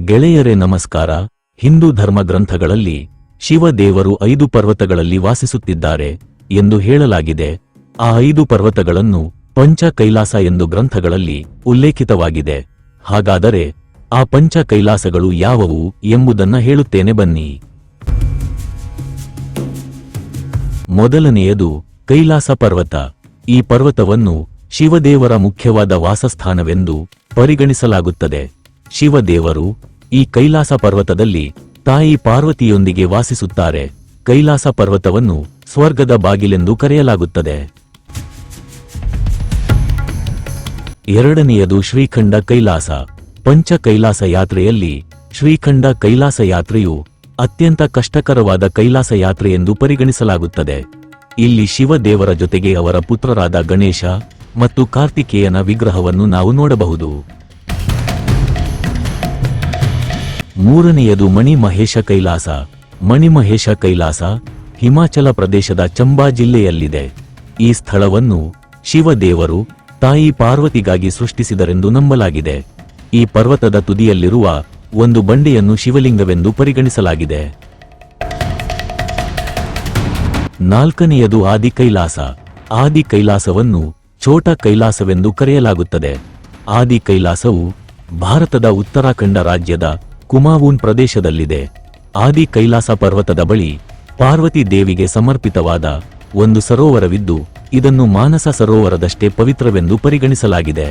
ಗೆಳೆಯರೇ ನಮಸ್ಕಾರ, ಹಿಂದೂ ಧರ್ಮ ಗ್ರಂಥಗಳಲ್ಲಿ ಶಿವ ದೇವರು ಐದು ಪರ್ವತಗಳಲ್ಲಿ ವಾಸಿಸುತ್ತಿದ್ದಾರೆ ಎಂದು ಹೇಳಲಾಗಿದೆ. ಆ ಐದು ಪರ್ವತಗಳನ್ನು ಪಂಚ ಕೈಲಾಸ ಎಂದು ಗ್ರಂಥಗಳಲ್ಲಿ ಉಲ್ಲೇಖಿತವಾಗಿದೆ. ಹಾಗಾದರೆ ಆ ಪಂಚ ಕೈಲಾಸಗಳು ಯಾವುವು ಎಂಬುದನ್ನ ಹೇಳುತ್ತೇನೆ ಬನ್ನಿ. ಮೊದಲನೆಯದು ಕೈಲಾಸ ಪರ್ವತ. ಈ ಪರ್ವತವನ್ನು ಶಿವದೇವರ ಮುಖ್ಯವಾದ ವಾಸಸ್ಥಾನವೆಂದು ಪರಿಗಣಿಸಲಾಗುತ್ತದೆ. ಶಿವದೇವರು ಈ ಕೈಲಾಸ ಪರ್ವತದಲ್ಲಿ ತಾಯಿ ಪಾರ್ವತಿಯೊಂದಿಗೆ ವಾಸಿಸುತ್ತಾರೆ. ಕೈಲಾಸ ಪರ್ವತವನ್ನು ಸ್ವರ್ಗದ ಬಾಗಿಲೆಂದು ಕರೆಯಲಾಗುತ್ತದೆ. ಎರಡನೆಯದು ಶ್ರೀಖಂಡ ಕೈಲಾಸ. ಪಂಚ ಕೈಲಾಸ ಯಾತ್ರೆಯಲ್ಲಿ ಶ್ರೀಖಂಡ ಕೈಲಾಸ ಯಾತ್ರೆಯು ಅತ್ಯಂತ ಕಷ್ಟಕರವಾದ ಕೈಲಾಸ ಯಾತ್ರೆ ಎಂದು ಪರಿಗಣಿಸಲಾಗುತ್ತದೆ. ಇಲ್ಲಿ ಶಿವದೇವರ ಜೊತೆಗೆ ಅವರ ಪುತ್ರರಾದ ಗಣೇಶ ಮತ್ತು ಕಾರ್ತಿಕೇಯನ ವಿಗ್ರಹವನ್ನು ನಾವು ನೋಡಬಹುದು. ಮೂರನೆಯದು ಮಣಿಮಹೇಶ ಕೈಲಾಸ. ಮಣಿಮಹೇಶ ಕೈಲಾಸ ಹಿಮಾಚಲ ಪ್ರದೇಶದ ಚಂಬಾ ಜಿಲ್ಲೆಯಲ್ಲಿದೆ. ಈ ಸ್ಥಳವನ್ನು ಶಿವದೇವರು ತಾಯಿ ಪಾರ್ವತಿಗಾಗಿ ಸೃಷ್ಟಿಸಿದರೆಂದು ನಂಬಲಾಗಿದೆ. ಈ ಪರ್ವತದ ತುದಿಯಲ್ಲಿರುವ ಒಂದು ಬಂಡೆಯನ್ನು ಶಿವಲಿಂಗವೆಂದು ಪರಿಗಣಿಸಲಾಗಿದೆ. ನಾಲ್ಕನೆಯದು ಆದಿ ಕೈಲಾಸ. ಆದಿ ಕೈಲಾಸವನ್ನು ಛೋಟ ಕೈಲಾಸವೆಂದು ಕರೆಯಲಾಗುತ್ತದೆ. ಆದಿ ಕೈಲಾಸವು ಭಾರತದ ಉತ್ತರಾಖಂಡ ರಾಜ್ಯದ ಕುಮಾವೂನ್ ಪ್ರದೇಶದಲ್ಲಿದೆ. ಆದಿ ಕೈಲಾಸ ಪರ್ವತದ ಬಳಿ ಪಾರ್ವತಿ ದೇವಿಗೆ ಸಮರ್ಪಿತವಾದ ಒಂದು ಸರೋವರವಿದ್ದು, ಇದನ್ನು ಮಾನಸ ಸರೋವರದಷ್ಟೇ ಪವಿತ್ರವೆಂದು ಪರಿಗಣಿಸಲಾಗಿದೆ.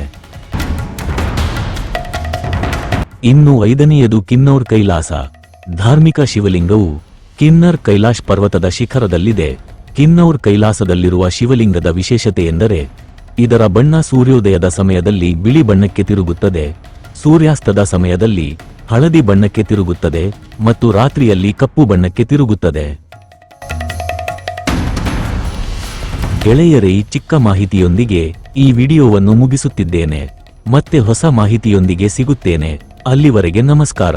ಇನ್ನು ಐದನೆಯದು ಕಿನ್ನೌರ್ ಕೈಲಾಸ. ಧಾರ್ಮಿಕ ಶಿವಲಿಂಗವು ಕಿನ್ನರ್ ಕೈಲಾಶ್ ಪರ್ವತದ ಶಿಖರದಲ್ಲಿದೆ. ಕಿನ್ನೌರ್ ಕೈಲಾಸದಲ್ಲಿರುವ ಶಿವಲಿಂಗದ ವಿಶೇಷತೆ ಎಂದರೆ ಇದರ ಬಣ್ಣ ಸೂರ್ಯೋದಯದ ಸಮಯದಲ್ಲಿ ಬಿಳಿ ಬಣ್ಣಕ್ಕೆ ತಿರುಗುತ್ತದೆ. ಸೂರ್ಯಾಸ್ತದ ಸಮಯದಲ್ಲಿ ಹಳದಿ ಬಣ್ಣಕ್ಕೆ ತಿರುಗುತ್ತದೆ ಮತ್ತು ರಾತ್ರಿಯಲ್ಲಿ ಕಪ್ಪು ಬಣ್ಣಕ್ಕೆ ತಿರುಗುತ್ತದೆ. ಗೆಳೆಯರೇ, ಚಿಕ್ಕ ಮಾಹಿತಿಯೊಂದಿಗೆ ಈ ವಿಡಿಯೋವನ್ನು ಮುಗಿಸುತ್ತಿದ್ದೇನೆ. ಮತ್ತೆ ಹೊಸ ಮಾಹಿತಿಯೊಂದಿಗೆ ಸಿಗುತ್ತೇನೆ. ಅಲ್ಲಿವರೆಗೆ ನಮಸ್ಕಾರ.